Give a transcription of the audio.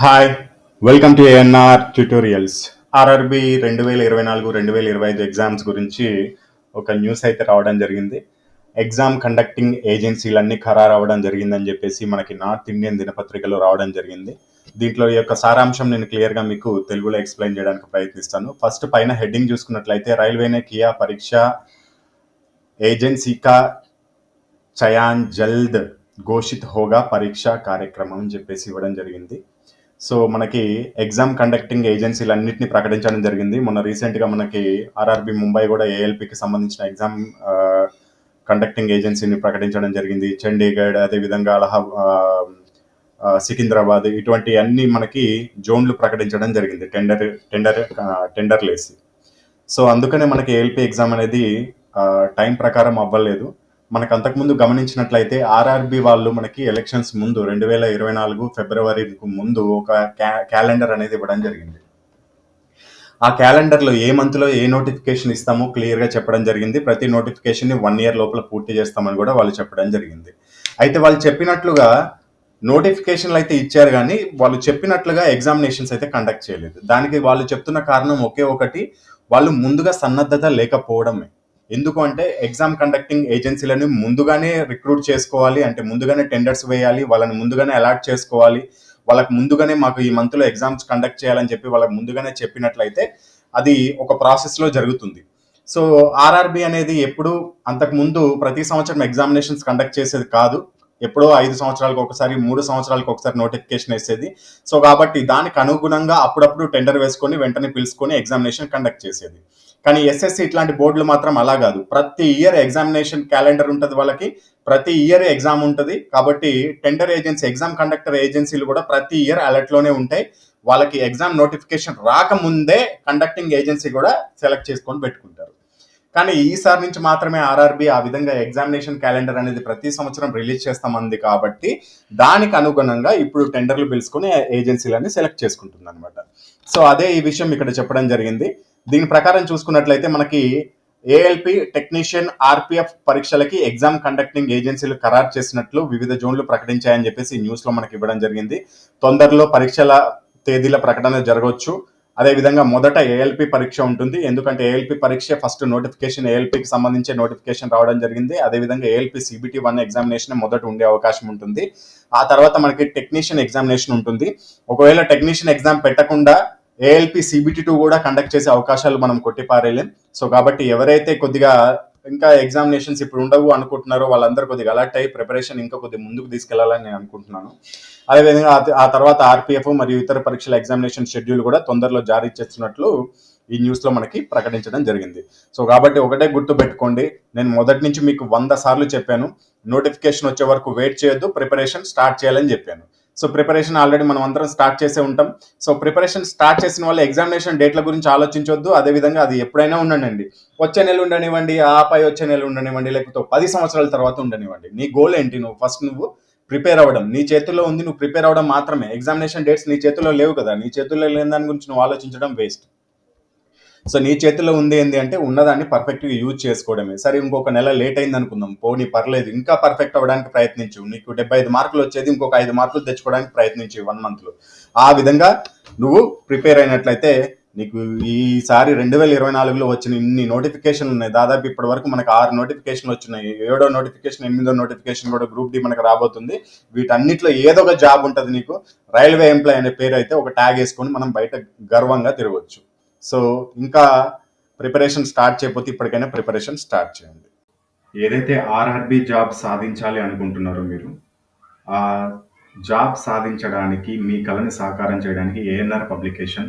Hi welcome to ANR tutorials RRB రెండు వేల ఇరవై నాలుగు రెండు వేల ఇరవై ఐదు ఎగ్జామ్స్ గురించి ఒక న్యూస్ అయితే రావడం జరిగింది. ఎగ్జామ్ కండక్టింగ్ ఏజెన్సీలన్నీ ఖరారు అవ్వడం జరిగిందని చెప్పేసి మనకి నార్త్ ఇండియన్ దినపత్రికలో రావడం జరిగింది. దీంట్లో ఈ యొక్క సారాంశం నేను క్లియర్గా మీకు తెలుగులో ఎక్స్ప్లెయిన్ చేయడానికి ప్రయత్నిస్తాను. ఫస్ట్ పైన హెడ్డింగ్ చూసుకున్నట్లయితే రైల్వేనే కియా పరీక్ష ఏజెన్సీకా చయాన్ జల్ద్ ఘోషిత్ హోగా పరీక్ష కార్యక్రమం అని చెప్పేసి ఇవ్వడం జరిగింది. సో మనకి ఎగ్జామ్ కండక్టింగ్ ఏజెన్సీలు అన్నింటినీ ప్రకటించడం జరిగింది. మొన్న రీసెంట్గా మనకి ఆర్ఆర్బి ముంబై కూడా ఏఎల్పికి సంబంధించిన ఎగ్జామ్ కండక్టింగ్ ఏజెన్సీని ప్రకటించడం జరిగింది. చండీగఢ్ అదేవిధంగా అలహా సికింద్రాబాద్ ఇటువంటి అన్ని మనకి జోన్లు ప్రకటించడం జరిగింది. టెండర్ టెండర్ టెండర్లు వేసి. సో అందుకనే మనకి ఏఎల్పి ఎగ్జామ్ అనేది టైం ప్రకారం అవ్వలేదు. మనకు అంతకుముందు గమనించినట్లయితే ఆర్ఆర్బి వాళ్ళు మనకి ఎలక్షన్స్ ముందు రెండు వేల ఇరవై నాలుగు ఫిబ్రవరికి ముందు ఒక క్యాలెండర్ అనేది ఇవ్వడం జరిగింది. ఆ క్యాలెండర్లో ఏ మంత్లో ఏ నోటిఫికేషన్ ఇస్తామో క్లియర్గా చెప్పడం జరిగింది. ప్రతి నోటిఫికేషన్ని వన్ ఇయర్ లోపల పూర్తి చేస్తామని కూడా వాళ్ళు చెప్పడం జరిగింది. అయితే వాళ్ళు చెప్పినట్లుగా నోటిఫికేషన్లు అయితే ఇచ్చారు కానీ వాళ్ళు చెప్పినట్లుగా ఎగ్జామినేషన్స్ అయితే కండక్ట్ చేయలేదు. దానికి వాళ్ళు చెప్తున్న కారణం ఒకే ఒకటి వాళ్ళు ముందుగా సన్నద్ధత లేకపోవడమే. ఎందుకు అంటే ఎగ్జామ్ కండక్టింగ్ ఏజెన్సీలను ముందుగానే రిక్రూట్ చేసుకోవాలి అంటే ముందుగానే టెండర్స్ వేయాలి వాళ్ళని ముందుగానే అలాట్ చేసుకోవాలి. వాళ్ళకి ముందుగానే మాకు ఈ మంత్లో ఎగ్జామ్స్ కండక్ట్ చేయాలని చెప్పి వాళ్ళకి ముందుగానే చెప్పినట్లయితే అది ఒక ప్రాసెస్లో జరుగుతుంది. సో ఆర్ఆర్బి అనేది ఎప్పుడు అంతకు ముందు ప్రతి సంవత్సరం ఎగ్జామినేషన్స్ కండక్ట్ చేసేది కాదు. ఎప్పుడో ఐదు సంవత్సరాలకు ఒకసారి మూడు సంవత్సరాలకు ఒకసారి నోటిఫికేషన్ వేసేది. సో కాబట్టి దానికి అనుగుణంగా అప్పుడప్పుడు టెండర్ వేసుకొని వెంటనే పిలుచుకొని ఎగ్జామినేషన్ కండక్ట్ చేసేది. కానీ ఎస్ఎస్సి ఇట్లాంటి బోర్డులు మాత్రం అలా కాదు. ప్రతి ఇయర్ ఎగ్జామినేషన్ క్యాలెండర్ ఉంటుంది వాళ్ళకి. ప్రతి ఇయర్ ఎగ్జామ్ ఉంటుంది. కాబట్టి టెండర్ ఏజెన్సీ ఎగ్జామ్ కండక్టర్ ఏజెన్సీలు కూడా ప్రతి ఇయర్ అలర్ట్లోనే ఉంటాయి. వాళ్ళకి ఎగ్జామ్ నోటిఫికేషన్ రాకముందే కండక్టింగ్ ఏజెన్సీ కూడా సెలెక్ట్ చేసుకొని పెట్టుకుంటారు. కానీ ఈసారి నుంచి మాత్రమే ఆర్ఆర్బి ఆ విధంగా ఎగ్జామినేషన్ క్యాలెండర్ అనేది ప్రతి సంవత్సరం రిలీజ్ చేస్తామంది కాబట్టి దానికి అనుగుణంగా ఇప్పుడు టెండర్లు పిలుచుకుని ఏజెన్సీలన్నీ సెలెక్ట్ చేసుకుంటుంది అనమాట సో అదే ఈ విషయం ఇక్కడ చెప్పడం జరిగింది. దీని ప్రకారం చూసుకున్నట్లయితే మనకి ఏఎల్పి టెక్నీషియన్ ఆర్పిఎఫ్ పరీక్షలకి ఎగ్జామ్ కండక్టింగ్ ఏజెన్సీలు ఖరారు చేసినట్లు వివిధ జోన్లు ప్రకటించాయని చెప్పేసి న్యూస్లో మనకి ఇవ్వడం జరిగింది. తొందరలో పరీక్షల తేదీల ప్రకటన జరగవచ్చు. అదేవిధంగా మొదట ఏఎల్పి పరీక్ష ఉంటుంది. ఎందుకంటే ఏఎల్పి పరీక్ష ఫస్ట్ నోటిఫికేషన్ ఏఎల్పికి సంబంధించి నోటిఫికేషన్ రావడం జరిగింది. అదేవిధంగా ఏఎల్పి సిబిటి వన్ ఎగ్జామినేషన్ మొదట ఉండే అవకాశం ఉంటుంది. ఆ తర్వాత మనకి టెక్నీషియన్ ఎగ్జామినేషన్ ఉంటుంది. ఒకవేళ టెక్నీషియన్ ఎగ్జామ్ పెట్టకుండా ఏఎల్పి సిబిటి టూ కూడా కండక్ట్ చేసే అవకాశాలు మనం కొట్టిపారేయలేం సో కాబట్టి ఎవరైతే కొద్దిగా ఇంకా ఎగ్జామినేషన్స్ ఇప్పుడు ఉండవు అనుకుంటున్నారో. వాళ్ళందరూ కొద్దిగా అలర్ట్ అయ్యి ప్రిపరేషన్ ఇంకా కొద్దిగా ముందుకు తీసుకెళ్ళాలని నేను అనుకుంటున్నాను. అదేవిధంగా ఆ- ఆ తర్వాత ఆర్పిఎఫ్ మరియు ఇతర పరీక్షల ఎగ్జామినేషన్ షెడ్యూల్ కూడా తొందరలో జారీ చేస్తున్నట్లు ఈ న్యూస్లో మనకి ప్రకటించడం జరిగింది. సో కాబట్టి ఒకటే గుర్తు పెట్టుకోండి. నేను మొదటి నుంచి మీకు వంద సార్లు చెప్పాను. నోటిఫికేషన్ వచ్చే వరకు వెయిట్ చేయొద్దు. ప్రిపరేషన్ స్టార్ట్ చేయాలని చెప్పాను. సో ప్రిపరేషన్ ఆల్రెడీ మనం అందరం స్టార్ట్ చేసే ఉంటాం. సో ప్రిపరేషన్ స్టార్ట్ చేసిన వాళ్ళు ఎగ్జామినేషన్ డేట్ల గురించి ఆలోచించవద్దు అదేవిధంగా అది ఎప్పుడైనా ఉండండి. వచ్చే నెల ఉండనివ్వండి ఆ పై వచ్చే నెల ఉండనివ్వండి లేకపోతే పది సంవత్సరాల తర్వాత ఉండనివ్వండి. నీ గోల్ ఏంటి? నువ్వు ఫస్ట్ నువ్వు ప్రిపేర్ అవ్వడం. నీ చేతుల్లో ఉంది నువ్వు ప్రిపేర్ అవ్వడం మాత్రమే. ఎగ్జామినేషన్ డేట్స్ నీ చేతుల్లో లేవు కదా. నీ చేతుల్లో లేని దాని గురించి నువ్వు ఆలోచించడం వేస్ట్ సో నీ చేతిలో ఉంది ఏంటి అంటే ఉన్నదాన్ని పర్ఫెక్ట్గా యూజ్ చేసుకోవడమే. సరే ఇంకొక నెల లేట్ అయింది అనుకుందాం. పోనీ పర్లేదు ఇంకా పర్ఫెక్ట్ అవ్వడానికి ప్రయత్నించు. నీకు డెబ్బై ఐదు మార్కులు వచ్చేది ఇంకొక ఐదు మార్కులు తెచ్చుకోవడానికి ప్రయత్నించు వన్ మంత్లో ఆ విధంగా నువ్వు ప్రిపేర్ అయినట్లయితే నీకు ఈసారి రెండు వేల ఇరవై నాలుగులో వచ్చిన ఇన్ని నోటిఫికేషన్లు ఉన్నాయి. దాదాపు ఇప్పటి వరకు మనకు ఆరు నోటిఫికేషన్లు వచ్చినాయి. ఏడో నోటిఫికేషన్ ఎనిమిదో నోటిఫికేషన్ కూడా గ్రూప్ డి మనకు రాబోతుంది. వీటన్నిటిలో ఏదో ఒక జాబ్ ఉంటుంది నీకు. రైల్వే ఎంప్లాయ్ అనే పేరు అయితే ఒక ట్యాగ్ వేసుకొని మనం బయట గర్వంగా తిరగవచ్చు సో ఇంకా ప్రిపరేషన్ స్టార్ట్ చేయకపోతే ఇప్పటికైనా ప్రిపరేషన్ స్టార్ట్ చేయండి. ఏదైతే ఆర్ఆర్బి జాబ్ సాధించాలి అనుకుంటున్నారో మీరు ఆ జాబ్ సాధించడానికి మీ కళని సాకారం చేయడానికి ఏఎన్ఆర్ పబ్లికేషన్